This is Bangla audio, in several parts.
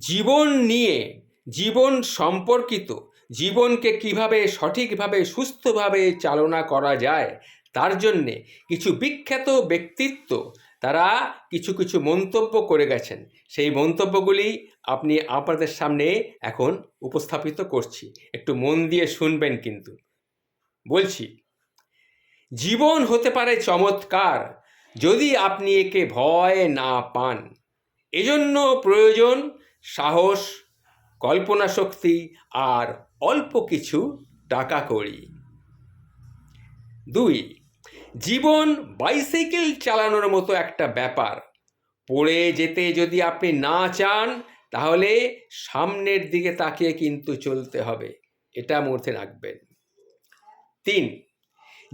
জীবন নিয়ে, জীবন সম্পর্কিত, জীবনকে কীভাবে সঠিকভাবে, সুস্থভাবে চালনা করা যায়, তার জন্যে কিছু বিখ্যাত ব্যক্তিত্ব তারা কিছু কিছু মন্তব্য করে গেছেন। সেই মন্তব্যগুলি আপনি আপনাদের সামনে এখন উপস্থাপিত করছি। একটু মন দিয়ে শুনবেন কিন্তু। বলছি, জীবন হতে পারে চমৎকার যদি আপনি একে ভয় না পান। এজন্য প্রয়োজন সাহস কল্পনা শক্তি আর অল্প কিছু টাকা কড়ি দুই, জীবন বাইসাইকেল চালানোর মতো একটা ব্যাপার। পড়ে যেতে যদি আপনি না চান, তাহলে সামনের দিকে তাকিয়ে কিন্তু চলতে হবে। এটা মধ্যে রাখবেন। তিন,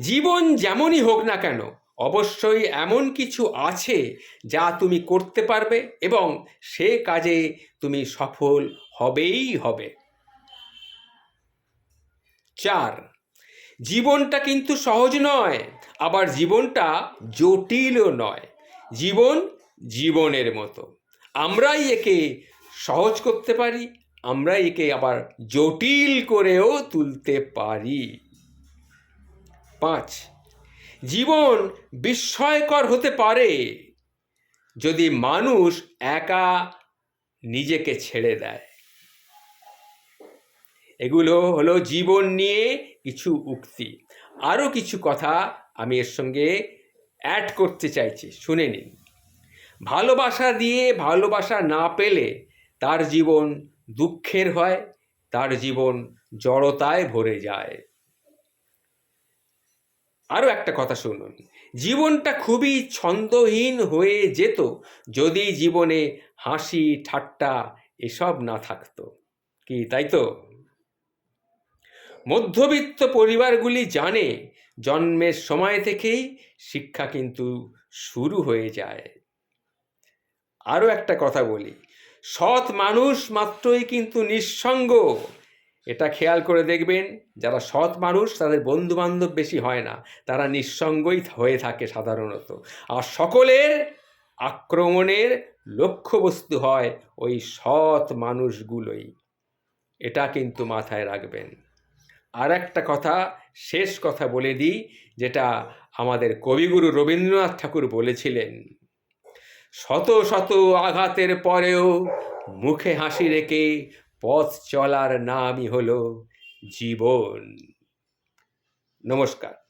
জীবন যেমনই হোক না কেন অবশ্যই এমন কিছু আছে যা তুমি করতে পারবে এবং সে কাজে তুমি সফল হবেই হবে। চার, জীবনটা কিন্তু সহজ নয়, আবার জীবনটা জটিলও নয়। জীবন জীবনের মতো। আমরাই একে সহজ করতে পারি আমরা একে আবার জটিল করেও তুলতে পারি। পাঁচ জীবন বিস্ময়কর হতে পারে যদি মানুষ একা নিজেকে ছেড়ে দেয়। এগুলো হলো জীবন নিয়ে কিছু উক্তি। আরও কিছু কথা আমি এর সঙ্গে অ্যাড করতে চাইছি, শুনে নিন। ভালোবাসা দিয়ে ভালোবাসা না পেলে তার জীবন দুঃখের হয়, তার জীবন জড়তায় ভরে যায়। আরও একটা কথা শুনুন। জীবনটা খুবই ছন্দহীন হয়ে যেত যদি জীবনে হাসি, ঠাট্টা এসব না থাকতো। কি তাই তো? মধ্যবিত্ত পরিবারগুলি জানে জন্মের সময় থেকেই শিক্ষা কিন্তু শুরু হয়ে যায়। আরও একটা কথা বলি। সৎ মানুষ মাত্রই কিন্তু নিঃসঙ্গ। এটা খেয়াল করে দেখবেন, যারা সৎ মানুষ, তাদের বন্ধু বান্ধব বেশি হয় না। তারা নিঃসঙ্গই হয়ে থাকে সাধারণত। আর সকলের আক্রমণের লক্ষ্যবস্তু হয় ওই সৎ মানুষগুলোই। এটা কিন্তু মাথায় রাখবেন। আর একটা কথা, শেষ কথা বলে দিই, যেটা আমাদের কবিগুরু রবীন্দ্রনাথ ঠাকুর বলেছিলেন, শত শত আঘাতের পরেও মুখে হাসি রেখে পথ চলার নামই হলো জীবন। নমস্কার।